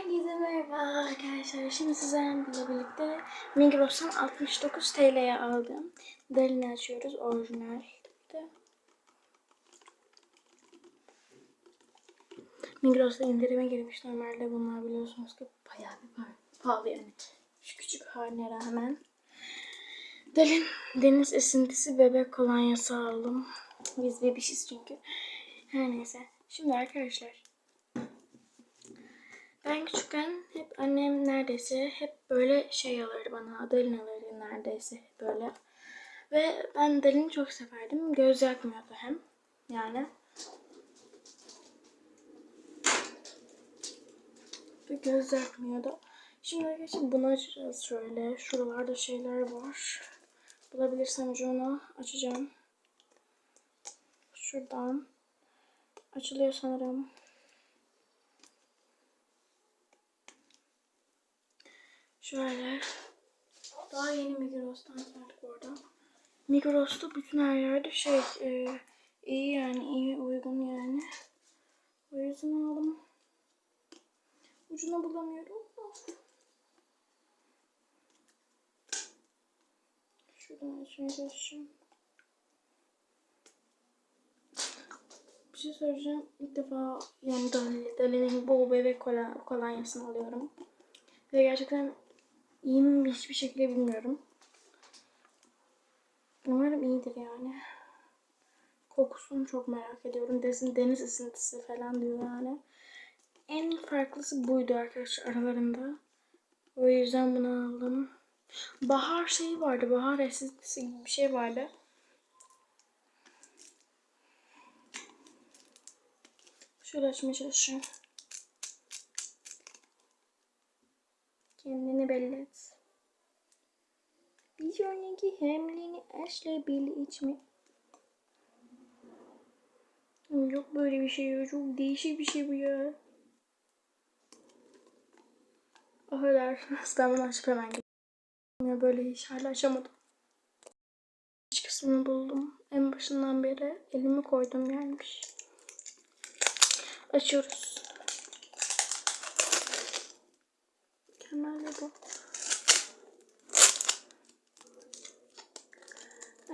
Herkese merhaba arkadaşlar. Şimdi sizlerle birlikte Migros'tan 69 TL'ye aldım. Dalini açıyoruz. Orijinal. Migros'ta indirime girmiş. Normalde bunlar biliyorsunuz ki bayağı bir pahalı yani. Şu küçük haline rağmen. Dalin deniz esintisi bebek kolonyası aldım. Biz bebişiz çünkü. Her neyse. Şimdi arkadaşlar ben küçükken hep annem neredeyse hep böyle şey alırdı bana. Dalin alırdı neredeyse böyle. Ve ben Dalin'i çok severdim. Göz yakmıyordu hem. Yani. Ve göz yakmıyordu. Şimdi arkadaşlar bunu açacağız şöyle. Şuralarda şeyler var. Bulabilirsem onu açacağım. Şuradan. Açılıyor sanırım. Şöyle. Daha yeni Migros'tan geldik oradan. Migros'ta bütün her yerde şey e, iyi yani iyi uygun yani. O yüzden aldım. Ucunu bulamıyorum. Şuradan açmaya çalışacağım. Bir şey söyleyeceğim. İlk defa yani Dali, Dali'nin bu bebek kolonyasını alıyorum. Ve gerçekten iyi mi hiçbir şekilde bilmiyorum. Umarım iyidir yani. Kokusunu çok merak ediyorum. Desin deniz esintisi falan diyor yani. En farklısı buydu arkadaşlar aralarında. O yüzden bunu aldım. Bahar şeyi vardı. Bahar esintisi gibi bir şey vardı. Şöyle açmaya çalışıyorum. Kendini belli et. Bir sonraki hamleni Ashley Billy içme. Yok böyle bir şey ya. Çok değişik bir şey bu ya. Affedersiniz ben bunu açıp hemen. Ya böyle hiç hala açamadım. İç kısmını buldum. En başından beri elimi koydum gelmiş. Açıyoruz. Mükemmel de bu.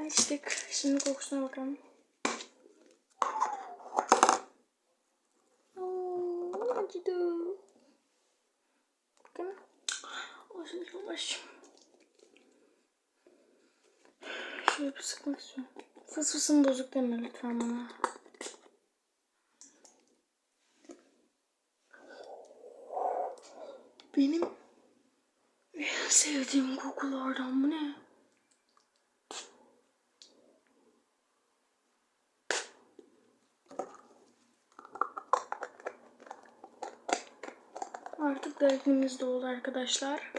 Açtık. Şimdi kokusuna bakalım. Oo, acıdı. Bakın. O şimdi yavaş. Şöyle bir sıkmak istiyorum. Fıs fısın bozuk deme lütfen bana. Benim en sevdiğim kokulardan bu ne? Artık dergimiz de oldu arkadaşlar.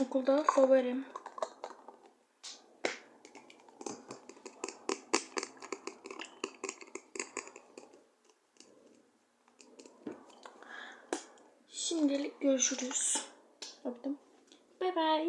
Okulda favorim. Şimdilik görüşürüz. Öptüm. 拜拜。